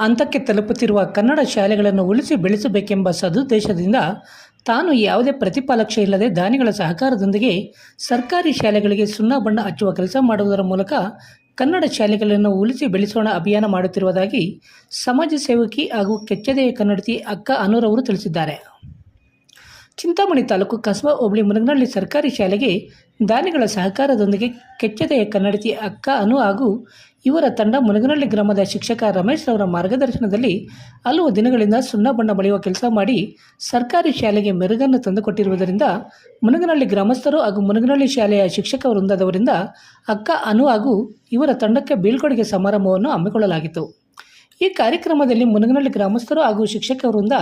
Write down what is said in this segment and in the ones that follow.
ಹಂತಕ್ಕೆ ತಲುಪುತ್ತಿರುವ ಕನ್ನಡ ಶಾಲೆಗಳನ್ನು ಉಳಿಸಿ ಬೆಳೆಸಬೇಕೆಂಬ ಸದುದ್ದೇಶದಿಂದ ತಾನು ಯಾವುದೇ ಪ್ರತಿಪಾಲಕ್ಷ ಇಲ್ಲದೆ ದಾನಿಗಳ ಸಹಕಾರದೊಂದಿಗೆ ಸರ್ಕಾರಿ ಶಾಲೆಗಳಿಗೆ ಸುಣ್ಣ ಬಣ್ಣ ಹಚ್ಚುವ ಕೆಲಸ ಮಾಡುವುದರ ಮೂಲಕ ಕನ್ನಡ ಶಾಲೆಗಳನ್ನು ಉಳಿಸಿ ಬೆಳೆಸೋಣ ಅಭಿಯಾನ ಮಾಡುತ್ತಿರುವುದಾಗಿ ಸಮಾಜ ಸೇವಕಿ ಹಾಗೂ ಕೆಚ್ಚದೆಯ ಕನ್ನಡತಿ ಅಕ್ಕ ಅನೂರವರು ತಿಳಿಸಿದ್ದಾರೆ. ಚಿಂತಾಮಣಿ ತಾಲೂಕು ಕಸ್ಬಾ ಹೋಬಳಿ ಮುನಗನಹಳ್ಳಿ ಸರ್ಕಾರಿ ಶಾಲೆಗೆ ದಾನಿಗಳ ಸಹಕಾರದೊಂದಿಗೆ ಕೆಚ್ಚದೆಯ ಕನ್ನಡತಿ ಅಕ್ಕ ಅನು ಹಾಗೂ ಇವರ ತಂಡ ಮುನಗನಹಳ್ಳಿ ಗ್ರಾಮದ ಶಿಕ್ಷಕ ರಮೇಶ್ ಅವರ ಮಾರ್ಗದರ್ಶನದಲ್ಲಿ ಹಲವು ದಿನಗಳಿಂದ ಸುಣ್ಣ ಬಣ್ಣ ಬಳಿಯುವ ಕೆಲಸ ಮಾಡಿ ಸರ್ಕಾರಿ ಶಾಲೆಗೆ ಮೆರುಗನ್ನು ತಂದುಕೊಟ್ಟಿರುವುದರಿಂದ ಮುನಗನಹಳ್ಳಿ ಗ್ರಾಮಸ್ಥರು ಹಾಗೂ ಮುನಗನಹಳ್ಳಿ ಶಾಲೆಯ ಶಿಕ್ಷಕ ವೃಂದದವರಿಂದ ಅಕ್ಕ ಅನು ಹಾಗೂ ಇವರ ತಂಡಕ್ಕೆ ಬೀಳ್ಕೊಡುಗೆ ಸಮಾರಂಭವನ್ನು ಹಮ್ಮಿಕೊಳ್ಳಲಾಗಿತ್ತು. ಈ ಕಾರ್ಯಕ್ರಮದಲ್ಲಿ ಮುನಗನಹಳ್ಳಿ ಗ್ರಾಮಸ್ಥರು ಹಾಗೂ ಶಿಕ್ಷಕ ವೃಂದ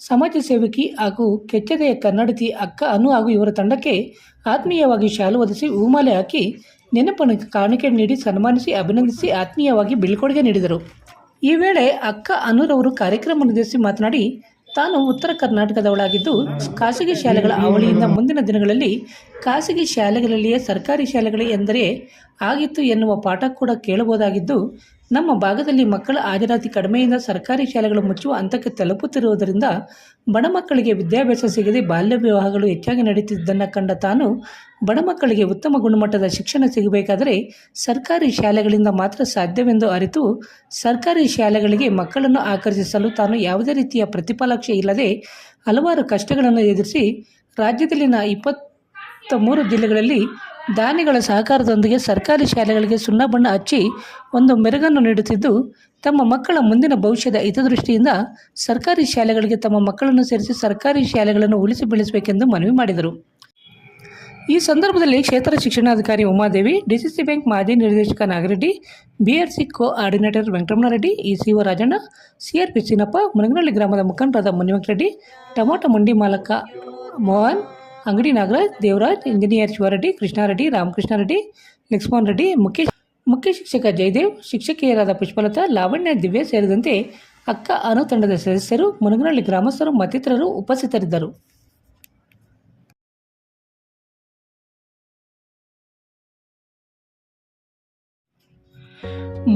ಸಮಾಜ ಸೇವಕಿ ಹಾಗೂ ಕೆಚ್ಚದೆಯ ಕನ್ನಡತಿ ಅಕ್ಕ ಅನು ಹಾಗೂ ಇವರ ತಂಡಕ್ಕೆ ಆತ್ಮೀಯವಾಗಿ ಶಾಲು ಒದಿಸಿ ಹೂಮಾಲೆ ಹಾಕಿ ನೆನಪನ್ನು ಕಾಣಿಕೆ ನೀಡಿ ಸನ್ಮಾನಿಸಿ, ಅಭಿನಂದಿಸಿ, ಆತ್ಮೀಯವಾಗಿ ಬೀಳ್ಕೊಡುಗೆ ನೀಡಿದರು. ಈ ವೇಳೆ ಅಕ್ಕ ಅನುರವರು ಕಾರ್ಯಕ್ರಮ ನಿರ್ದೇಶಿಸಿ ಮಾತನಾಡಿ, ತಾನು ಉತ್ತರ ಕರ್ನಾಟಕದವಳಾಗಿದ್ದು, ಖಾಸಗಿ ಶಾಲೆಗಳ ಅವಳಿಯಿಂದ ಮುಂದಿನ ದಿನಗಳಲ್ಲಿ ಖಾಸಗಿ ಶಾಲೆಗಳಲ್ಲಿಯೇ ಸರ್ಕಾರಿ ಶಾಲೆಗಳೇ ಎಂದರೆ ಆಗಿತ್ತು ಎನ್ನುವ ಪಾಠ ಕೂಡ ಕೇಳಬಹುದಾಗಿದ್ದು ನಮ್ಮ ಭಾಗದಲ್ಲಿ ಮಕ್ಕಳ ಹಾಜರಾತಿ ಕಡಿಮೆಯಿಂದ ಸರ್ಕಾರಿ ಶಾಲೆಗಳು ಮುಚ್ಚುವ ಹಂತಕ್ಕೆ ತಲುಪುತ್ತಿರುವುದರಿಂದ ಬಡ ಮಕ್ಕಳಿಗೆ ವಿದ್ಯಾಭ್ಯಾಸ ಸಿಗದೆ ಬಾಲ್ಯ ವಿವಾಹಗಳು ಹೆಚ್ಚಾಗಿ ನಡೆಯುತ್ತಿದ್ದನ್ನು ಕಂಡ ತಾನು ಬಡ ಮಕ್ಕಳಿಗೆ ಉತ್ತಮ ಗುಣಮಟ್ಟದ ಶಿಕ್ಷಣ ಸಿಗಬೇಕಾದರೆ ಸರ್ಕಾರಿ ಶಾಲೆಗಳಿಂದ ಮಾತ್ರ ಸಾಧ್ಯವೆಂದು ಅರಿತು ಸರ್ಕಾರಿ ಶಾಲೆಗಳಿಗೆ ಮಕ್ಕಳನ್ನು ಆಕರ್ಷಿಸಲು ತಾನು ಯಾವುದೇ ರೀತಿಯ ಪ್ರತಿಫಲಕ್ಷೆ ಇಲ್ಲದೆ ಹಲವಾರು ಕಷ್ಟಗಳನ್ನು ಎದುರಿಸಿ ರಾಜ್ಯದಲ್ಲಿನ ಇಪ್ಪತ್ತ ಮೂರು ಜಿಲ್ಲೆಗಳಲ್ಲಿ ದಾನಿಗಳ ಸಹಕಾರದೊಂದಿಗೆ ಸರ್ಕಾರಿ ಶಾಲೆಗಳಿಗೆ ಸುಣ್ಣ ಬಣ್ಣ ಹಚ್ಚಿ ಒಂದು ಮೆರುಗನ್ನು ನೀಡುತ್ತಿದ್ದು, ತಮ್ಮ ಮಕ್ಕಳ ಮುಂದಿನ ಭವಿಷ್ಯದ ಹಿತದೃಷ್ಟಿಯಿಂದ ಸರ್ಕಾರಿ ಶಾಲೆಗಳಿಗೆ ತಮ್ಮ ಮಕ್ಕಳನ್ನು ಸೇರಿಸಿ ಸರ್ಕಾರಿ ಶಾಲೆಗಳನ್ನು ಉಳಿಸಿ ಬೆಳೆಸಬೇಕೆಂದು ಮನವಿ ಮಾಡಿದರು. ಈ ಸಂದರ್ಭದಲ್ಲಿ ಕ್ಷೇತ್ರ ಶಿಕ್ಷಣಾಧಿಕಾರಿ ಉಮಾದೇವಿ, ಡಿಸಿಸಿ ಬ್ಯಾಂಕ್ ಮಾಜಿ ನಿರ್ದೇಶಕ Nagareddy, BRC coordinator C O Rajanna, CRP Chinnappa, Munaganahalli ಗ್ರಾಮದ ಮುಖಂಡರಾದ ಮುನಿವೆಂಕರೆಡ್ಡಿ ಟೊಮಾಟೊ ಮಂಡಿ ಮಾಲಕ ಮೋಹನ್ ಅಂಗಡಿ ನಾಗರಾಜ್, ದೇವರಾಜ್, ಇಂಜಿನಿಯರ್ ಶಿವರೆಡ್ಡಿ, ಕೃಷ್ಣಾರೆಡ್ಡಿ, ರಾಮಕೃಷ್ಣಾರೆಡ್ಡಿ, ಲಕ್ಷ್ಮಣ್ ರೆಡ್ಡಿ ಮುಖ್ಯ ಮುಖ್ಯ ಶಿಕ್ಷಕ ಜಯದೇವ್, ಶಿಕ್ಷಕಿಯರಾದ ಪುಷ್ಪಲತಾ, ಲಾವಣ್ಯ, ದಿವ್ಯ ಸೇರಿದಂತೆ ಅಕ್ಕ ಅನು ತಂಡದ ಸದಸ್ಯರು, ಮುನಗನಹಳ್ಳಿ ಗ್ರಾಮಸ್ಥರು, ಮತ್ತಿತರರು ಉಪಸ್ಥಿತರಿದ್ದರು.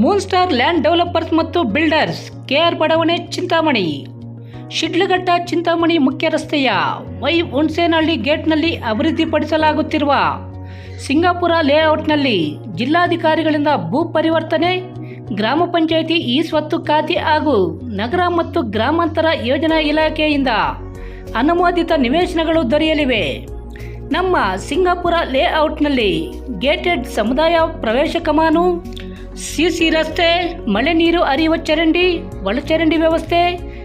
ಮೂನ್ ಸ್ಟಾರ್ ಲ್ಯಾಂಡ್ ಡೆವಲಪರ್ಸ್ ಮತ್ತು ಬಿಲ್ಡರ್ಸ್ ಕೆಆರ್ ಬಡಾವಣೆ, ಚಿಂತಾಮಣಿ. ಶಿಡ್ಲಘಟ್ಟ ಚಿಂತಾಮಣಿ ಮುಖ್ಯ ರಸ್ತೆಯ ವೈ ಹುಣಸೇನಹಳ್ಳಿ ಗೇಟ್ನಲ್ಲಿ ಅಭಿವೃದ್ಧಿಪಡಿಸಲಾಗುತ್ತಿರುವ ಸಿಂಗಾಪುರ ಲೇಔಟ್ನಲ್ಲಿ ಜಿಲ್ಲಾಧಿಕಾರಿಗಳಿಂದ ಭೂ ಪರಿವರ್ತನೆ, ಗ್ರಾಮ ಪಂಚಾಯಿತಿ ಈ ಸ್ವತ್ತು ಖಾತೆ ಹಾಗೂ ನಗರ ಮತ್ತು ಗ್ರಾಮಾಂತರ ಯೋಜನಾ ಇಲಾಖೆಯಿಂದ ಅನುಮೋದಿತ ನಿವೇಶನಗಳು ದೊರೆಯಲಿವೆ. ನಮ್ಮ ಸಿಂಗಾಪುರ ಲೇಔಟ್ನಲ್ಲಿ ಗೇಟೆಡ್ ಸಮುದಾಯ ಪ್ರವೇಶ ಕಮಾನು, ಸಿಸಿ ರಸ್ತೆ, ಮಳೆ ನೀರು ಹರಿಯುವ ಚರಂಡಿ ಒಳಚರಂಡಿ ವ್ಯವಸ್ಥೆ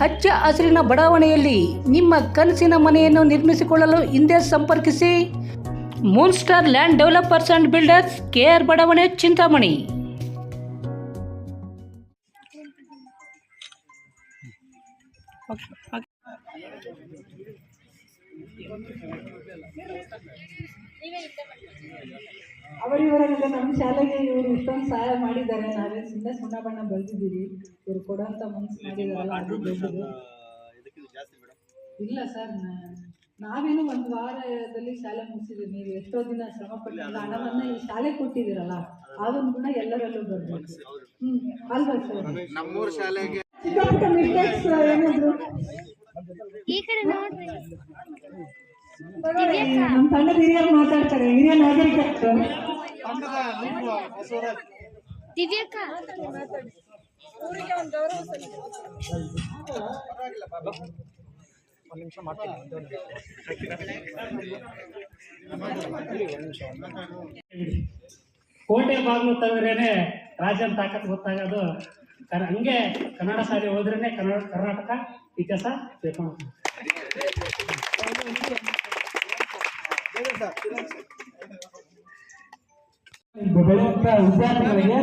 ಹಚ್ಚ ಹಸಿರಿನ ಬಡಾವಣೆಯಲ್ಲಿ ನಿಮ್ಮ ಕನಸಿನ ಮನೆಯನ್ನು ನಿರ್ಮಿಸಿಕೊಳ್ಳಲು ಹಿಂದೆ ಸಂಪರ್ಕಿಸಿ. Moon star land developers and builders KR ಬಡಾವಣೆ, ಚಿಂತಾಮಣಿ. ಅವರಿವರೆಲ್ಲ ನಮ್ಮ ಶಾಲೆಗೆ ಇವರು ಇಷ್ಟೊಂದು ಸಹಾಯ ಮಾಡಿದ್ದಾರೆ. ನಾವೇ ಸುಮ್ಮನೆ ಸುಣ್ಣ ಬಣ್ಣ ಬೆಳೆದಿದ್ದೀವಿ ಇವರು ಕೊಡೋಂಥ ಮನಸ್ಸು ಮಾಡಿದಾರಲ್ಲ ದೊಡ್ಡದು ಇಲ್ಲ ಸರ್ ನಾವೇನು ಒಂದು ವಾರದಲ್ಲಿ ಶಾಲೆ ಮುಗಿಸಿದ್ವಿ ನೀವು ಎಷ್ಟೋ ದಿನ ಶ್ರಮ ಪಟ್ಟಿಲ್ಲ ಹಣವನ್ನ ಈ ಶಾಲೆ ಕೊಟ್ಟಿದ್ದೀರಲ್ಲ ಅದೊಂದು ಒಂದು ಗುಣ ಎಲ್ಲರಲ್ಲೂ ಬರ್ಬೋದು ಹ್ಮ್ ಅಲ್ವಾ ಸರ್? ನಮ್ಮೂರ ಶಾಲೆಗೆ ಏನಾದ್ರು? ಈ ಕಡೆ ನೋಡ್ರಿ. ನಮ್ಮ ತಂಡದ ಹಿರಿಯರು ಮಾತಾಡ್ತಾರೆ. ಹಿರಿಯ ನಾಗರಿಕರು ದಿವ್ಯಕ್ಕ. ಕೋಟೆ ಬಾಗ್ಲು ತಂದ್ರೇನೆ ರಾಜ್ಯ ತಾಕತ್ ಗೊತ್ತಾಗೋದು. ಕರ್- ಹಂಗೆ ಕನ್ನಡ ಶಾಲೆ ಹೋದ್ರೇನೆ ಕನ್ನಡ ಕರ್ನಾಟಕ ಇತಿಹಾಸ ತಿಳ್ಕೊಂಡು ಬೆಳೆಯುವಂತ ವಿದ್ಯಾರ್ಥಿಗಳಿಗೆ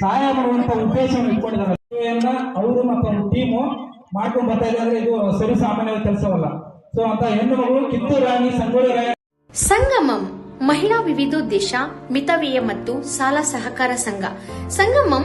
ಸಹಾಯ ಮಾಡುವಂತ ಉದ್ದೇಶವನ್ನು ಇಟ್ಕೊಂಡಿದ್ದಾರೆ. ಅವರು ಮತ್ತು ಟೀಮು ಮಾಡ್ಕೊಂಡು ಬರ್ತಾ ಇದ್ದಾರೆ. ಇದು ಸರಿ ಸಾಮಾನ್ಯ ಕೆಲಸವಲ್ಲ. ಸೊ ಅಂತ ಹೆಣ್ಣು ಮಗಳು ಕಿತ್ತೂರು ರಾಣಿ ಸಂಗಮಂ ಮಹಿಳಾ ವಿವಿಧೋದ್ದೇಶ, ಮಿತವ್ಯಯ ಮತ್ತು ಸಾಲ ಸಹಕಾರ ಸಂಘ. ಸಂಗಮಂ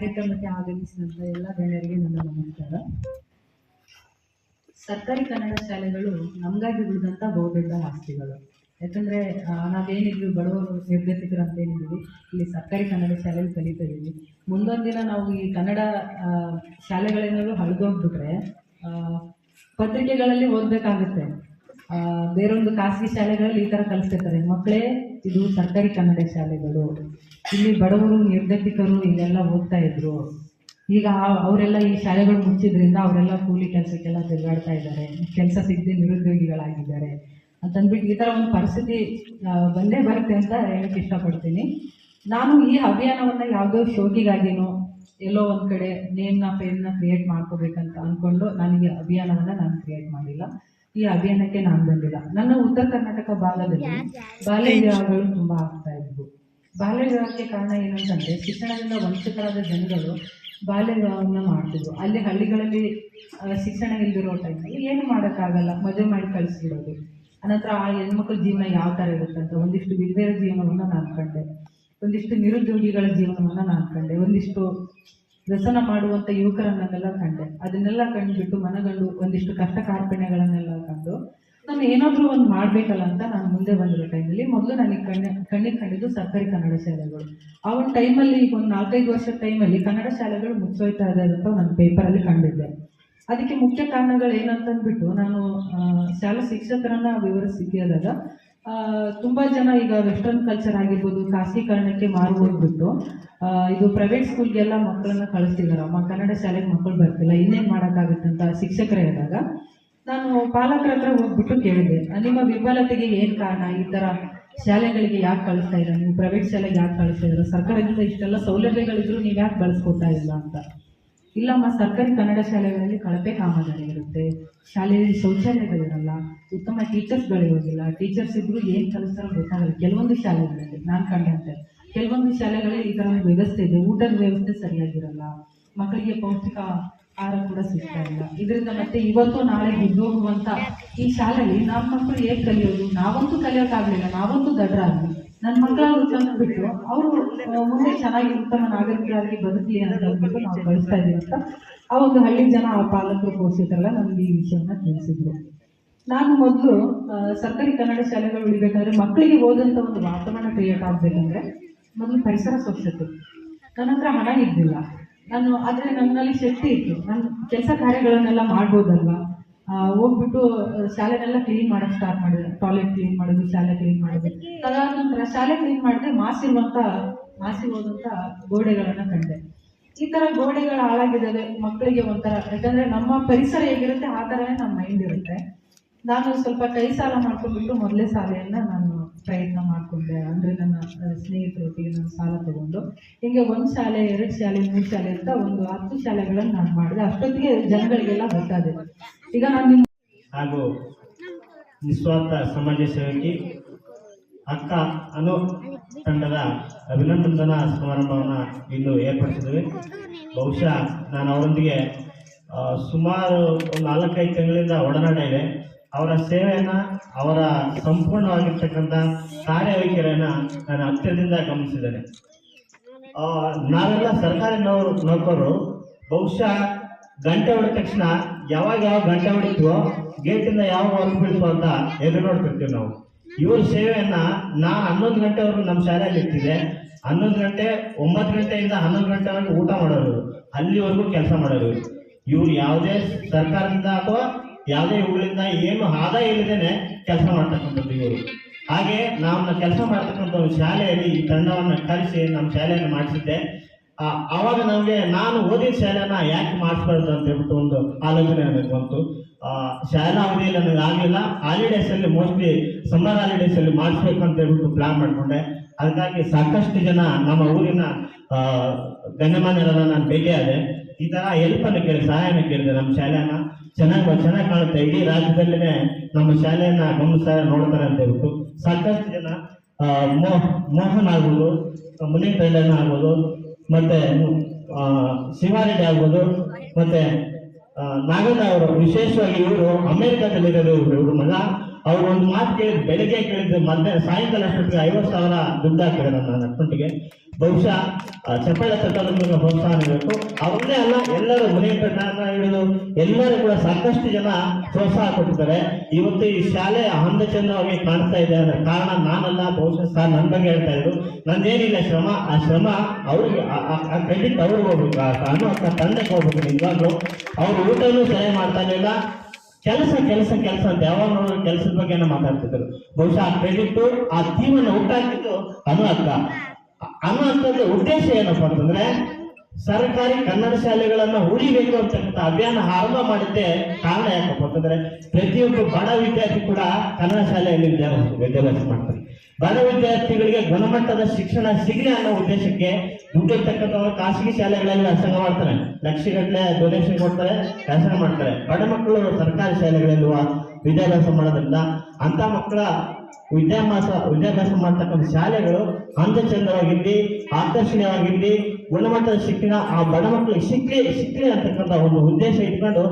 ಕಾರ್ಯಕ್ರಮಕ್ಕೆ ಆಗಮಿಸಿದಂಥ ಎಲ್ಲ ಗಣ್ಯರಿಗೆ ನನ್ನ ನಮಸ್ಕಾರ. ಸರ್ಕಾರಿ ಕನ್ನಡ ಶಾಲೆಗಳು ನಮಗಾಗಿ ಉಳಿದಂಥ ಬಹುದೊಡ್ಡ ಆಸ್ತಿಗಳು. ಯಾಕಂದ್ರೆ ನಾವೇನಿದ್ವಿ ಬಡವರು ನಿರ್ಗತಿಕರು ಅಂತ ಏನಿದ್ವಿ ಇಲ್ಲಿ ಸರ್ಕಾರಿ ಕನ್ನಡ ಶಾಲೆಯಲ್ಲಿ ಕಲಿತಾ ಇದ್ದೀವಿ. ಮುಂದೊಂದು ದಿನ ನಾವು ಈ ಕನ್ನಡ ಶಾಲೆಗಳೇನಾದ್ರು ಹಳಿದೋಗ್ಬಿಟ್ರೆ ಪತ್ರಿಕೆಗಳಲ್ಲಿ ಓದಬೇಕಾಗುತ್ತೆ. ಬೇರೊಂದು ಖಾಸಗಿ ಶಾಲೆಗಳಲ್ಲಿ ಈ ಥರ ಕಲಿಸ್ತಿರ್ತಾರೆ. ಮಕ್ಕಳೇ, ಇದು ಸರ್ಕಾರಿ ಕನ್ನಡ ಶಾಲೆಗಳು. ಇಲ್ಲಿ ಬಡವರು, ನಿರ್ಗತಿಕರು ಇಲ್ಲೆಲ್ಲ ಓದ್ತಾ ಇದ್ರು. ಈಗ ಅವರೆಲ್ಲ ಈ ಶಾಲೆಗಳು ಮುಚ್ಚಿದ್ರಿಂದ ಅವರೆಲ್ಲ ಕೂಲಿ ಕೆಲಸಕ್ಕೆಲ್ಲ ತಿರುಗಾಡ್ತಾ ಇದ್ದಾರೆ. ಕೆಲಸ ಸಿಗದೆ ನಿರುದ್ಯೋಗಿಗಳಾಗಿದ್ದಾರೆ. ಅಂತಂದ್ಬಿಟ್ಟು ಈ ಥರ ಒಂದು ಪರಿಸ್ಥಿತಿ ಬಂದೇ ಬರುತ್ತೆ ಅಂತ ಹೇಳಕ್ಕೆ ಇಷ್ಟಪಡ್ತೀನಿ. ನಾನು ಈ ಅಭಿಯಾನವನ್ನು ಯಾವುದೋ ಶೋಕಿಗಾಗಿನೋ, ಎಲ್ಲೋ ಒಂದು ಕಡೆ ನೇಮ್ನ ಪೇನ್ನ ಕ್ರಿಯೇಟ್ ಮಾಡ್ಕೋಬೇಕಂತ ಅಂದ್ಕೊಂಡು ನನಗೆ ಅಭಿಯಾನವನ್ನು ನಾನು ಕ್ರಿಯೇಟ್ ಮಾಡಿಲ್ಲ. ಈ ಅಭಿಯಾನಕ್ಕೆ ನಾನು ಬಂದಿಲ್ಲ. ನನ್ನ ಉತ್ತರ ಕರ್ನಾಟಕ ಭಾಗದಲ್ಲಿ ಬಾಲ್ಯ ವಿವಾಹಗಳು ತುಂಬ ಆಗ್ತಾ ಇದ್ವು. ಬಾಲ್ಯ ವಿವಾಹಕ್ಕೆ ಕಾರಣ ಏನಂತಂದ್ರೆ ಶಿಕ್ಷಣದಿಂದ ವಂಚಿತರಾದ ಜನಗಳು ಬಾಲ್ಯ ವಿವಾಹವನ್ನ ಮಾಡ್ತಿದ್ರು. ಅಲ್ಲಿ ಹಳ್ಳಿಗಳಲ್ಲಿ ಶಿಕ್ಷಣ ಇಲ್ದಿರೋ ಟೈಮಲ್ಲಿ ಏನು ಮಾಡೋಕ್ಕಾಗಲ್ಲ. ಮದುವೆ ಮಾಡಿ ಕಳಿಸ್ಬಿಡೋದು ಅನಂತರ ಆ ಹೆಣ್ಮಕ್ಳ ಜೀವನ ಯಾವ ಥರ ಇರುತ್ತಂತ ಒಂದಿಷ್ಟು ವಿಧವೆಯರ ಜೀವನವನ್ನು ನಾನು ಕಂಡೆ. ಒಂದಿಷ್ಟು ನಿರುದ್ಯೋಗಿಗಳ ಜೀವನವನ್ನು ನಾನು ಕಂಡೆ. ಒಂದಿಷ್ಟು ವ್ಯಸನ ಮಾಡುವಂಥ ಯುವಕರನ್ನೆಲ್ಲ ಕಂಡೆ. ಅದನ್ನೆಲ್ಲ ಕಂಡುಬಿಟ್ಟು ಮನಗಂಡು ಒಂದಿಷ್ಟು ಕಷ್ಟ ಕಾರ್ಪಣ್ಯಗಳನ್ನೆಲ್ಲ ಕಂಡು ನಾನು ಏನಾದರೂ ಒಂದು ಮಾಡಬೇಕಲ್ಲ ಅಂತ ನಾನು ಮುಂದೆ ಬಂದಿರೋ ಟೈಮಲ್ಲಿ ಮೊದಲು ನನಗೆ ಕಣ್ಣ ಕಣ್ಣಿಗೆ ಕಂಡಿದ್ದು ಸರ್ಕಾರಿ ಕನ್ನಡ ಶಾಲೆಗಳು. ಆ ಒಂದು ಟೈಮಲ್ಲಿ ಈಗ ಒಂದು ನಾಲ್ಕೈದು ವರ್ಷದ ಟೈಮಲ್ಲಿ ಕನ್ನಡ ಶಾಲೆಗಳು ಮುಚ್ಚೋಯ್ತಾ ಇದೆ ಅಂತ ನಾನು ಪೇಪರಲ್ಲಿ ಕಂಡಿದ್ದೆ. ಅದಕ್ಕೆ ಮುಖ್ಯ ಕಾರಣಗಳು ಏನಂತಂದ್ಬಿಟ್ಟು ನಾನು ಶಾಲಾ ಶಿಕ್ಷಕರನ್ನ ವಿವರ ಕೇಳಿದಾಗ ಆ, ತುಂಬಾ ಜನ ಈಗ ವೆಸ್ಟರ್ನ್ ಕಲ್ಚರ್ ಆಗಿರ್ಬೋದು ಖಾಸಗೀಕರಣಕ್ಕೆ ಮಾರು ಹೋಗ್ಬಿಟ್ಟು ಇದು ಪ್ರೈವೇಟ್ ಸ್ಕೂಲ್ಗೆಲ್ಲ ಮಕ್ಕಳನ್ನ ಕಳಿಸ್ತಿದಾರ. ಅಮ್ಮ, ಕನ್ನಡ ಶಾಲೆಗೆ ಮಕ್ಕಳು ಬರ್ತಿಲ್ಲ, ಇನ್ನೇನ್ ಅಂತ ಶಿಕ್ಷಕರೇ ಹೇಳಿದಾಗ ನಾನು ಪಾಲಕರ ಹತ್ರ ಹೋಗ್ಬಿಟ್ಟು ಕೇಳಿದೆ. ನಿಮ್ಮ ವಿಫಲತೆಗೆ ಏನ್ ಕಾರಣ? ಈ ತರ ಶಾಲೆಗಳಿಗೆ ಯಾಕೆ ಕಳಿಸ್ತಾ ಇಲ್ಲ ನೀವು ಪ್ರೈವೇಟ್ ಶಾಲೆಗೆ ಯಾಕೆ ಕಳಿಸ್ತಾ ಇದ್ರು ಸರ್ಕಾರದಿಂದ ಇಷ್ಟೆಲ್ಲ ಸೌಲಭ್ಯಗಳಿದ್ರು ನೀವು ಯಾಕೆ ಬಳಸ್ಕೊತಾ ಇಲ್ಲ ಅಂತ. ಇಲ್ಲಮ್ಮ ಸರ್ಕಾರಿ ಕನ್ನಡ ಶಾಲೆಗಳಲ್ಲಿ ಕಳಪೆ ಕಾಮಗಾರಿ ಇರುತ್ತೆ. ಶಾಲೆಯಲ್ಲಿ ಶೌಚಾಲಯಗಳಿರಲ್ಲ, ಉತ್ತಮ ಟೀಚರ್ಸ್ಗಳಿರೋದಿಲ್ಲ ಟೀಚರ್ಸ್ ಇದ್ರು ಏನು ಕಲಿಸ್ತಾರೋ ಗೊತ್ತಾಗಲ್ಲ. ಕೆಲವೊಂದು ಶಾಲೆಗಳಲ್ಲಿ, ನಾನು ಕಂಡಂತೆ, ಕೆಲವೊಂದು ಶಾಲೆಗಳಲ್ಲಿ ಈ ಥರ ವ್ಯವಸ್ಥೆ ಇದೆ. ಊಟದ ವ್ಯವಸ್ಥೆ ಸರಿಯಾಗಿರಲ್ಲ. ಮಕ್ಕಳಿಗೆ ಪೌಷ್ಟಿಕ ಆಹಾರ ಕೂಡ ಸಿಗ್ತಾ ಇಲ್ಲ. ಇದರಿಂದ ಮತ್ತೆ ಇವತ್ತು ನಾಳೆ ಹೋಗುವಂತ ಈ ಶಾಲೆಯಲ್ಲಿ ನಮ್ಮ ಮಕ್ಕಳು ಹೇಗೆ ಕಲಿಯೋದು? ನಾವಂತೂ ಕಲಿಯೋಕ್ಕಾಗಲಿಲ್ಲ. ನಾವಂತೂ ದಡ್ರಾದ್ವಿ. ನನ್ನ ಮಕ್ಕಳಾದ್ರು ತಂದ್ಬಿಟ್ಟು ಅವರು ಮುಂದೆ ಚೆನ್ನಾಗಿ ಉತ್ತಮ ನಾಗರಿಕರಾಗಿ ಬದುಕಲಿ ಅಂತ ಅಂದ್ಬಿಟ್ಟು ನಾವು ಕಳಿಸ್ತಾ ಇದ್ದೀವಿ ಅಂತ. ಆ ಒಂದು ಹಳ್ಳಿ ಜನ ಆ ಪಾಲಕರು ಪೋಷಕರೆಲ್ಲ ನಮ್ಗೆ ಈ ವಿಷಯನ ತಿಳಿಸಿದ್ರು. ನಾನು ಮೊದಲು ಸರ್ಕಾರಿ ಕನ್ನಡ ಶಾಲೆಗಳು ಉಳಿಬೇಕಾದ್ರೆ ಮಕ್ಕಳಿಗೆ ಓದಂತ ಒಂದು ವಾತಾವರಣ ಕ್ರಿಯೇಟ್ ಆಗ್ಬೇಕಂದ್ರೆ ಮೊದಲು ಪರಿಸರ ಸ್ವಚ್ಛತೆ. ನನ್ನ ಹತ್ರ ಹಣ ಇದ್ದಿಲ್ಲ. ನಾನು, ಆದ್ರೆ ನನ್ನಲ್ಲಿ ಶಕ್ತಿ ಇತ್ತು. ನಾನು ಕೆಲಸ ಕಾರ್ಯಗಳನ್ನೆಲ್ಲ ಮಾಡ್ಬೋದಲ್ವಾ? ಹೋಗ್ಬಿಟ್ಟು ಶಾಲೆನೆಲ್ಲ ಕ್ಲೀನ್ ಮಾಡಕ್ ಸ್ಟಾರ್ಟ್ ಮಾಡಿದ್ರು ಟಾಯ್ಲೆಟ್ ಕ್ಲೀನ್ ಮಾಡೋದು ಶಾಲೆ ಕ್ಲೀನ್ ಮಾಡೋದು. ಅದಾದ ನಂತರ ಶಾಲೆ ಕ್ಲೀನ್ ಮಾಡಿದ್ರೆ ಮಾಸಿರುವಂತ ಮಾಸಿ ಹೋದಂತ ಗೋಡೆಗಳನ್ನ ಕಂಡೆ. ಈ ತರ ಗೋಡೆಗಳು ಹಾಳಾಗಿದ್ದಾವೆ ಮಕ್ಕಳಿಗೆ ಒಂಥರ ಯಾಕಂದ್ರೆ ನಮ್ಮ ಪರಿಸರ ಹೇಗಿರುತ್ತೆ ಆ ಥರನೇ ನಮ್ಮ ಮೈಂಡ್ ಇರುತ್ತೆ. ನಾನು ಸ್ವಲ್ಪ ಕೈ ಸಾಲ ಮಾಡ್ಕೊಂಡ್ಬಿಟ್ಟು ಮೊದಲೇ ಶಾಲೆಯನ್ನ ನಾನು ಪ್ರಯತ್ನ ಮಾಡಿಕೊಂಡೆ. ಅಂದ್ರೆ ನನ್ನ ಸ್ನೇಹಿತರೊಟ್ಟಿಗೆ ನಾನು ಸಾಲ ತಗೊಂಡು. ಹಿಂಗೆ ಒಂದು ಶಾಲೆ ಎರಡು ಶಾಲೆ ಮೂರು ಶಾಲೆ ಅಂತ ಒಂದು ಹತ್ತು ಶಾಲೆಗಳನ್ನು ನಾನು ಮಾಡಿದೆ. ಅಷ್ಟೊತ್ತಿಗೆ ಜನಗಳಿಗೆಲ್ಲ ಗೊತ್ತಾದೆ. ಈಗ ನಾನು ಹಾಗೂ ನಿಸ್ವಾರ್ಥ ಸಮಾಜ ಸೇವಕಿ ಅಕ್ಕ ಅನು ತಂಡದ ಅಭಿನಂದನಾ ಸಮಾರಂಭವನ್ನು ಇನ್ನು ಏರ್ಪಡಿಸಿದ್ವಿ ಬಹುಶಃ ನಾನು ಅವರೊಂದಿಗೆ ಸುಮಾರು ಒಂದು ನಾಲ್ಕೈದು ತಿಂಗಳಿಂದ ಒಡನಾಟ ಇದೆ. ಅವರ ಸೇವೆಯನ್ನು, ಅವರ ಸಂಪೂರ್ಣವಾಗಿರ್ತಕ್ಕಂಥ ಕಾರ್ಯವೈಖರಿಯನ್ನು ನಾನು ಹತ್ತಿರದಿಂದ ಗಮನಿಸಿದ್ದೇನೆ. ನಾವೆಲ್ಲ ಸರ್ಕಾರಿ ನೌಕರರು. ಬಹುಶಃ ಗಂಟೆ ಹೊಡೆದ ತಕ್ಷಣ ಯಾವಾಗ ಯಾವ ಗಂಟೆ ಹೊಡಿತೀವೋ ಗೇಟಿಂದ ಯಾವ ಹೊರಗೆ ಬೀಳ್ತು ಅಂತ ಎದುರು ನೋಡ್ತಿರ್ತೀವಿ ನಾವು. ಇವ್ರ ಸೇವೆಯನ್ನ ನಾ ಹನ್ನೊಂದು ಗಂಟೆವರೆಗೂ ನಮ್ಮ ಶಾಲೆಯಲ್ಲಿ ಇರ್ತಿದೆ ಹನ್ನೊಂದು ಗಂಟೆ, ಒಂಬತ್ತು ಗಂಟೆಯಿಂದ ಹನ್ನೊಂದು ಗಂಟೆವರೆಗೂ ಊಟ ಮಾಡೋರು. ಅಲ್ಲಿವರೆಗೂ ಕೆಲಸ ಮಾಡೋರು. ಇವ್ರು. ಯಾವುದೇ ಸರ್ಕಾರದಿಂದ ಅಥವಾ ಯಾವುದೇ ಇವುಗಳಿಂದ ಏನು ಆದಾಯ ಇಲ್ಲದೇನೆ ಕೆಲಸ ಮಾಡ್ತಕ್ಕಂಥದ್ದು ಇವರು. ಹಾಗೆ ನಾವು ಕೆಲಸ ಮಾಡ್ತಕ್ಕಂಥ ಶಾಲೆಯಲ್ಲಿ ಈ ತಂಡವನ್ನು ಕರೆಸಿ ನಮ್ಮ ಶಾಲೆಯನ್ನು ಮಾಡಿಸಿದ್ದೆ. ಆವಾಗ ನಮಗೆ ನಾನು ಓದಿದ ಶಾಲೆನ ಯಾಕೆ ಮಾಡಿಸ್ಬಾರ್ದು ಅಂತ ಹೇಳ್ಬಿಟ್ಟು ಒಂದು ಆಲೋಚನೆ ನನಗೆ ಬಂತು. ಶಾಲಾ ಅವಧಿಯಲ್ಲಿ ನನಗೆ ಆಗಲಿಲ್ಲ. ಹಾಲಿಡೇಸ್ ಅಲ್ಲಿ ಮೋಸ್ಟ್ಲಿ ಸಮ್ಮರ್ ಹಾಲಿಡೇಸ್ ಅಲ್ಲಿ ಮಾಡಿಸ್ಬೇಕು ಅಂತ ಹೇಳ್ಬಿಟ್ಟು ಪ್ಲಾನ್ ಮಾಡಿಕೊಂಡೆ. ಅದಕ್ಕಾಗಿ ಸಾಕಷ್ಟು ಜನ ನಮ್ಮ ಊರಿನ ಗಣ್ಯಮಾನ್ಯರನ್ನ ನಾನು ಭೇಟಿಯಾದೆ ಈ ತರ ಹೆಲ್ಪ್ ಅನ್ನು ಕೇಳಿ, ಸಹಾಯನ ಕೇಳಿದೆ ನಮ್ಮ ಶಾಲೆನ. ಚೆನ್ನಾಗಿ ಚೆನ್ನಾಗಿ ಕಾಣುತ್ತೆ. ಇಡೀ ರಾಜ್ಯದಲ್ಲೇ ನಮ್ಮ ಶಾಲೆಯನ್ನ ಗಮನಿಸ್ತಾರೆ ನೋಡ್ತಾರೆ ಅಂತ ಹೇಳ್ಬಿಟ್ಟು ಸಾಕಷ್ಟು ಜನ ಮೋಹನ್ ಆಗ್ಬೋದು ಮುನಿ ಟೈಲರ್ನ ಆಗ್ಬೋದು ಮತ್ತೆ ಶಿವಾರೆಡ್ಡಿ ಆಗ್ಬೋದು ಮತ್ತೆ ನಾಗಣ್ಣ ಅವರು ವಿಶೇಷವಾಗಿ ಇವರು ಅಮೆರಿಕದಲ್ಲಿರೋದು ಇವರು ಮಗ. ಅವ್ರು ಒಂದು ಮಾತು ಕೇಳಿದ್ ಬೆಳಿಗ್ಗೆ ಕೇಳಿದ್ರು ಮಧ್ಯಾಹ್ನ ಸಾಯಂಕಾಲ ಅಷ್ಟೊತ್ತಿಗೆ ಐವತ್ತು ಸಾವಿರ ದುಡ್ಡು ಹಾಕಿದ್ರೆ ನನ್ನ ಅಕೌಂಟ್ಗೆ ಬಹುಶಃ ಚಪ್ಪಾಳೆ ತಟ್ಟೋದಕ್ಕೆ ಪ್ರೋತ್ಸಾಹ ನೀಡಬೇಕು. ಅವ್ರನ್ನೇ ಅಲ್ಲ, ಎಲ್ಲರೂ ಮನೆ ನಾನು ಹಿಡಿದು ಎಲ್ಲರೂ ಕೂಡ ಸಾಕಷ್ಟು ಜನ ಪ್ರೋತ್ಸಾಹ ಕೊಟ್ಟಿದ್ದಾರೆ. ಇವತ್ತು ಈ ಶಾಲೆ ಅಂದ ಚಂದವಾಗಿ ಕಾಣ್ತಾ ಇದೆ ಅಂದ್ರೆ ಕಾರಣ ನಾನಲ್ಲ, ಬಹುಶಃ ಸಹ ನನ್ನ ಬಗ್ಗೆ ಹೇಳ್ತಾ ಇದ್ರು ನಂದೇನಿಲ್ಲ ಶ್ರಮ. ಆ ಶ್ರಮ ಅವ್ರಿಗೆ ಕ್ರೆಡಿಟ್ ಅವ್ರಿಗೆ ಹೋಗ್ಬೇಕು. ಅನ್ನೋ ತಂದೆಗೆ ಹೋಗ್ಬೇಕು ನಿಜವಾಗ್ಲು. ಅವ್ರು ಊಟನೂ ಸಹಾಯ ಮಾಡ್ತಾ ಇರಲಿಲ್ಲ. ಕೆಲಸ ಕೆಲಸ ಕೆಲಸ ಅಂತ ಯಾವಾಗ ಕೆಲಸದ ಬಗ್ಗೆ ಮಾತಾಡ್ತಿದ್ರು. ಬಹುಶಃ ಆ ಕ್ರೆಡಿಟ್ ಆ ಜೀವನ ಹುಟ್ಟಾಕಿದ್ದು ಅನು ಅರ್ಥ. ಅನು ಅಂತದ್ದು ಉದ್ದೇಶ ಏನಪ್ಪಾ ಅಂತಂದ್ರೆ, ಸರ್ಕಾರಿ ಕನ್ನಡ ಶಾಲೆಗಳನ್ನ ಉಳಿಬೇಕು ಅಂತಕ್ಕಂಥ ಅಭಿಯಾನ ಆರಂಭ ಮಾಡಿದ್ದೆ ಕಾರಣ ಯಾಕಪ್ಪ ಅಂತಂದ್ರೆ, ಪ್ರತಿಯೊಬ್ಬ ಬಡ ವಿದ್ಯಾರ್ಥಿ ಕೂಡ ಕನ್ನಡ ಶಾಲೆಯಲ್ಲಿ ವಿದ್ಯಾಭ್ಯಾಸ ಮಾಡ್ತಾರೆ. ಬಡ ವಿದ್ಯಾರ್ಥಿಗಳಿಗೆ ಗುಣಮಟ್ಟದ ಶಿಕ್ಷಣ ಸಿಗಲಿ ಅನ್ನೋ ಉದ್ದೇಶಕ್ಕೆ ದುಡ್ಡು ಇರ್ತಕ್ಕಂಥವ್ರು ಖಾಸಗಿ ಶಾಲೆಗಳಲ್ಲಿ ವ್ಯಾಸಂಗ ಮಾಡ್ತಾರೆ. ಲಕ್ಷಗಟ್ಟಲೆ ಡೊನೇಷನ್ ಕೊಡ್ತಾರೆ, ವ್ಯಾಸಂಗ ಮಾಡ್ತಾರೆ. ಬಡ ಮಕ್ಕಳು ಸರ್ಕಾರಿ ಶಾಲೆಗಳಲ್ಲಿ ವಿದ್ಯಾಭ್ಯಾಸ ಮಾಡೋದ್ರಿಂದ ಅಂತ ಮಕ್ಕಳ ವಿದ್ಯಾಭ್ಯಾಸ ವಿದ್ಯಾಭ್ಯಾಸ ಮಾಡ್ತಕ್ಕಂಥ ಶಾಲೆಗಳು ಚಂದವಾಗಿರ್ಲಿ ಆಕರ್ಷಣೀಯವಾಗಿರಲಿ ಗುಣಮಟ್ಟದ ಶಿಕ್ಷಣ ಆ ಬಡ ಮಕ್ಕಳಿಗೆ ಸಿಕ್ಕಲಿ ಸಿಕ್ಕಲಿ ಅಂತಕ್ಕಂಥ ಒಂದು ಉದ್ದೇಶ ಇಟ್ಕೊಂಡು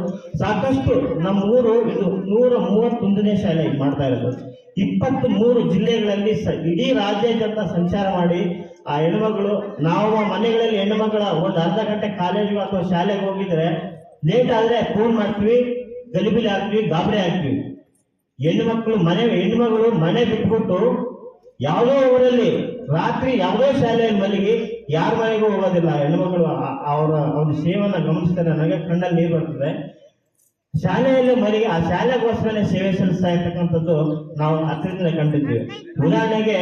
ಸಾಕಷ್ಟು ನಮ್ಮ ಊರು ಇದು ನೂರ ಮೂವತ್ತೊಂದನೇ ಶಾಲೆ ಮಾಡ್ತಾ ಇರೋದು. ಇಪ್ಪತ್ತ್ ಮೂರು ಜಿಲ್ಲೆಗಳಲ್ಲಿ ಸ- ಇಡೀ ರಾಜ್ಯಾದ್ಯಂತ ಸಂಚಾರ ಮಾಡಿ ಆ ಹೆಣ್ಮಗಳು, ನಾವು ಮನೆಗಳಲ್ಲಿ ಹೆಣ್ಮಗಳ, ಒಂದು ಅರ್ಧ ಗಂಟೆ ಕಾಲೇಜಿಗೆ ಅಥವಾ ಶಾಲೆಗೆ ಹೋಗಿದ್ರೆ ಲೇಟ್ ಆದ್ರೆ ಫೋನ್ ಮಾಡ್ತೀವಿ, ಗಲಿಬಿಲಿ ಹಾಕ್ತೀವಿ, ಗಾಬರಿ ಹಾಕ್ತೀವಿ. ಹೆಣ್ಣು ಮಕ್ಕಳು ಮನೆ, ಹೆಣ್ಮಗಳು ಮನೆ ಬಿಟ್ಬಿಟ್ಟು ಯಾವುದೋ ಊರಲ್ಲಿ, ರಾತ್ರಿ ಯಾವುದೋ ಶಾಲೆಯಲ್ಲಿ ಮಲಗಿ ಯಾರ ಮನೆಗೂ ಹೋಗೋದಿಲ್ಲ. ಹೆಣ್ಮಗಳು ಅವರ ಒಂದು ಸೇವನ ಗಮನಿಸ್ತಾರೆ. ನನಗೆ ಕಣ್ಣಲ್ಲಿ ನೀರು ಬರ್ತದೆ. ಶಾಲೆಯಲ್ಲಿ ಮರಿ ಆ ಶಾಲೆಗೋಸ್ಕರ ಸೇವೆ ಸಲ್ಲಿಸ್ತಾ ಇರ್ತಕ್ಕಂಥದ್ದು ನಾವು ಹತ್ತಿರದಿಂದ ಕಂಡಿದ್ದೀವಿ. ಉದಾಹರಣೆಗೆ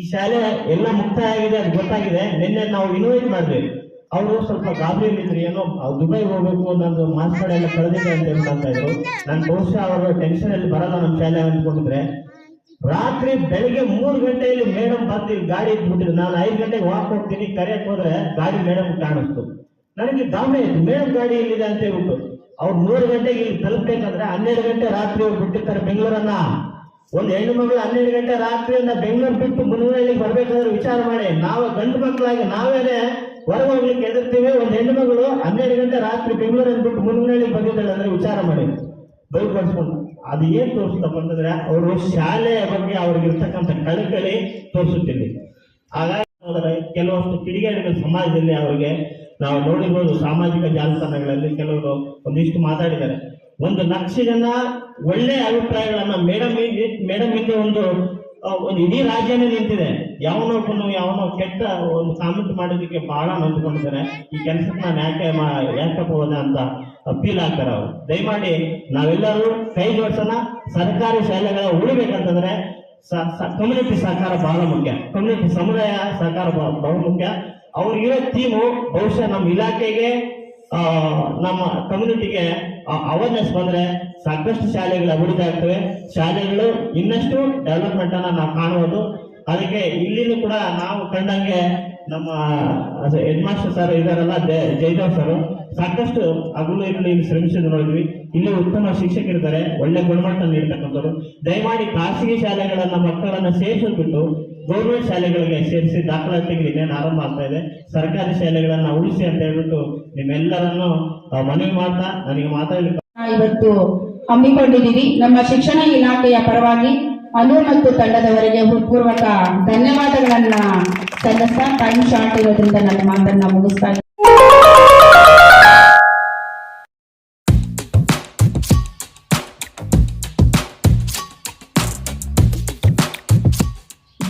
ಈ ಶಾಲೆ ಎಲ್ಲ ಮುಕ್ತಾಯ ಆಗಿದೆ ಅದು ಗೊತ್ತಾಗಿದೆ. ನಿನ್ನೆ ನಾವು ಇನ್ವೈಟ್ ಮಾಡಿದ್ವಿ. ಅವರು ಸ್ವಲ್ಪ ಗಾಬರಿಯಲ್ಲಿದ್ರು ಏನೋ ದುಬೈಗೆ ಹೋಗ್ಬೇಕು ಅನ್ನೋದು ಮಾರ್ಕ್ಸ್ ಕಾರ್ಡ್ ಎಲ್ಲ ಕಳೆದಿದೆ ಅಂತ ಹೇಳ್ತಾ ಇದ್ರು ನಾನು ಬಹುಶಃ ಅವರು ಟೆನ್ಷನ್ ಅಲ್ಲಿ ಬರಲ್ಲ ನಮ್ಮ ಶಾಲೆ ಅಂದ್ಕೊಂಡಿದ್ರೆ, ರಾತ್ರಿ ಬೆಳಿಗ್ಗೆ ಮೂರು ಗಂಟೆಯಲ್ಲಿ ಮೇಡಮ್ ಬರ್ತೀವಿ ಗಾಡಿ ಇಟ್ಬಿಟ್ಟಿದ್ರು ನಾನು ಐದು ಗಂಟೆಗೆ ವಾಕ್ ಹೋಗ್ತೀನಿ, ಕರೆಯಕ್ಕೆ ಹೋದ್ರೆ ಗಾಡಿ ಮೇಡಮ್ ಕಾಣಿಸ್ತು. ನನಗೆ ಗಾಬರಿ ಆಯ್ತು. ಮೇಡಮ್ ಗಾಡಿ ಎಲ್ಲಿದೆ ಅಂತ ಹೇಳ್ಬಿಟ್ಟು ಅವ್ರು ಮೂರು ಗಂಟೆಗೆ ಇಲ್ಲಿ ತಲುಪಬೇಕಂದ್ರೆ ಹನ್ನೆರಡು ಗಂಟೆ ರಾತ್ರಿ ಅವ್ರು ಬಿಟ್ಟಿರ್ತಾರೆ ಬೆಂಗಳೂರನ್ನ. ಒಂದು ಹೆಣ್ಣು ಮಗಳು ಹನ್ನೆರಡು ಗಂಟೆ ರಾತ್ರಿಯಿಂದ ಬೆಂಗಳೂರು ಬಿಟ್ಟು ಮುನ್ನೂರಲ್ಲಿ ಬರ್ಬೇಕಾದ್ರೆ ವಿಚಾರ ಮಾಡಿ. ನಾವು ಗಂಡು ಮಕ್ಕಳಾಗಿ ನಾವೇನೆ ಹೊರಗೆ ಹೋಗ್ಲಿಕ್ಕೆ ಎದುರ್ತೀವಿ ಒಂದು ಹೆಣ್ಣು ಮಗಳು ಹನ್ನೆರಡು ಗಂಟೆ ರಾತ್ರಿ ಬೆಂಗಳೂರನ್ನು ಬಿಟ್ಟು ಮುನ್ನುಳ್ಳಿಗೆ ಬಂದಿದ್ದಾಳೆ ಅಂದ್ರೆ ವಿಚಾರ ಮಾಡಿ. ಬೈಪಡಿಸ್ಕೊಂಡು ಅದು ಏನ್ ತೋರಿಸ್ತಪ್ಪ ಅಂತಂದ್ರೆ, ಅವರು ಶಾಲೆಯ ಬಗ್ಗೆ ಅವ್ರಿಗೆ ಇರ್ತಕ್ಕಂಥ ಕಳಕಳಿ ತೋರಿಸುತ್ತಿದೆ. ಹಾಗಾಗಿ ಕೆಲವಷ್ಟು ಕಿಡಿಗೇಡಿಗಳು ಸಮಾಜದಲ್ಲಿ ಅವರಿಗೆ ನಾವು ನೋಡಿರ್ಬೋದು ಸಾಮಾಜಿಕ ಜಾಲತಾಣಗಳಲ್ಲಿ ಕೆಲವರು ಒಂದಿಷ್ಟು ಮಾತಾಡಿದ್ದಾರೆ. ಒಂದು ಲಕ್ಷ ಜನ ಒಳ್ಳೆ ಅಭಿಪ್ರಾಯಗಳನ್ನ ಮೇಡಮ್ ಮೇಡಮ್ ಹಿಂದೆ ಒಂದು ಒಂದು ಇಡೀ ರಾಜ್ಯನೇ ನಿಂತಿದೆ. ಯಾವನೊಬ್ಬನು ಯಾವನೋ ಕೆಟ್ಟ ಒಂದು ಕಾಮೆಂಟ್ ಮಾಡೋದಕ್ಕೆ ಬಹಳ ನೊಂದ್ಕೊಂಡಿದ್ದಾರೆ. ಈ ಕೆಲಸಕ್ಕೆ ನಾನು ಯಾಕೆ ಯಾಕಪ್ಪ ಹೋದೆ ಅಂತ ಅಪೀಲ್ ಆಗ್ತಾರೆ ಅವರು. ದಯಮಾಡಿ ನಾವೆಲ್ಲರೂ ಕೈ ಜೋಡಿಸೋಣ ಸರ್ಕಾರಿ ಶಾಲೆಗಳ ಉಳಿಬೇಕಂತಂದ್ರೆ ಕಮ್ಯುನಿಟಿ ಸಹಕಾರ ಬಹಳ ಮುಖ್ಯ. ಕಮ್ಯುನಿಟಿ ಸಮುದಾಯ ಸಹಕಾರ ಬಹಳ ಮುಖ್ಯ. ಅವ್ರಿಗಿರೋ ಥೀಮು ಬಹುಶಃ ನಮ್ಮ ಇಲಾಖೆಗೆ ನಮ್ಮ ಕಮ್ಯುನಿಟಿಗೆ ಅವೇರ್ನೆಸ್ ಬಂದ್ರೆ ಸಾಕಷ್ಟು ಶಾಲೆಗಳು ಅಭಿವೃದ್ಧಿ ಆಗ್ತವೆ. ಶಾಲೆಗಳು ಇನ್ನಷ್ಟು ಡೆವಲಪ್ಮೆಂಟ್ ಅನ್ನ ನಾವು ಕಾಣಬಹುದು ಅದಕ್ಕೆ ಇಲ್ಲಿನೂ ಕೂಡ ನಾವು ಕಂಡಂಗೆ ನಮ್ಮ ಹೆಡ್ ಮಾಸ್ಟರ್ ಸರ್ ಇದಾರಲ್ಲ ಜಯ- ಜಯದೇವ್ ಸರ್ ಸಾಕಷ್ಟು ಅಗಲು ಇರಲು ಇಲ್ಲಿ ಶ್ರಮಿಸಿದ್ರು ನೋಡಿದ್ವಿ. ಇಲ್ಲಿ ಉತ್ತಮ ಶಿಕ್ಷಕರಿದ್ದಾರೆ ಒಳ್ಳೆ ಗುಣಮಟ್ಟ ನೀಡ್ತಕ್ಕಂಥವ್ರು ದಯಮಾಡಿ ಖಾಸಗಿ ಶಾಲೆಗಳನ್ನ ಮಕ್ಕಳನ್ನ ಸೇರಿಸೋದು ಬಿಟ್ಟು ಗೌರ್ಮೆಂಟ್ ಶಾಲೆಗಳಿಗೆ ಸೇರಿಸಿ ದಾಖಲಾತಿಗೆ ಇನ್ನೇನು ಆರಂಭ ಆಗ್ತಾ ಇದೆ. ಸರ್ಕಾರಿ ಶಾಲೆಗಳನ್ನ ಉಳಿಸಿ ಅಂತ ಹೇಳ್ಬಿಟ್ಟು ನಿಮ್ಮೆಲ್ಲರನ್ನು ಮನವಿ ಮಾಡ್ತಾ ನನಗೆ ಮಾತಾಡಲಿಕ್ಕೆ ಇವತ್ತು ಹಮ್ಮಿಕೊಂಡಿದ್ದೀವಿ. ನಮ್ಮ ಶಿಕ್ಷಣ ಇಲಾಖೆಯ ಪರವಾಗಿ ಅನು ಮತ್ತು ತಂಡದವರಿಗೆ ಹೃತ್ಪೂರ್ವಕ ಧನ್ಯವಾದಗಳನ್ನ ಸಲ್ಲಿಸ್ತಾ ಟೈಮ್ ಶಾರ್ಟ್ ಇರೋದ್ರಿಂದ ನನ್ನ ಮಾತನ್ನ ಮುಗಿಸ್ತಾ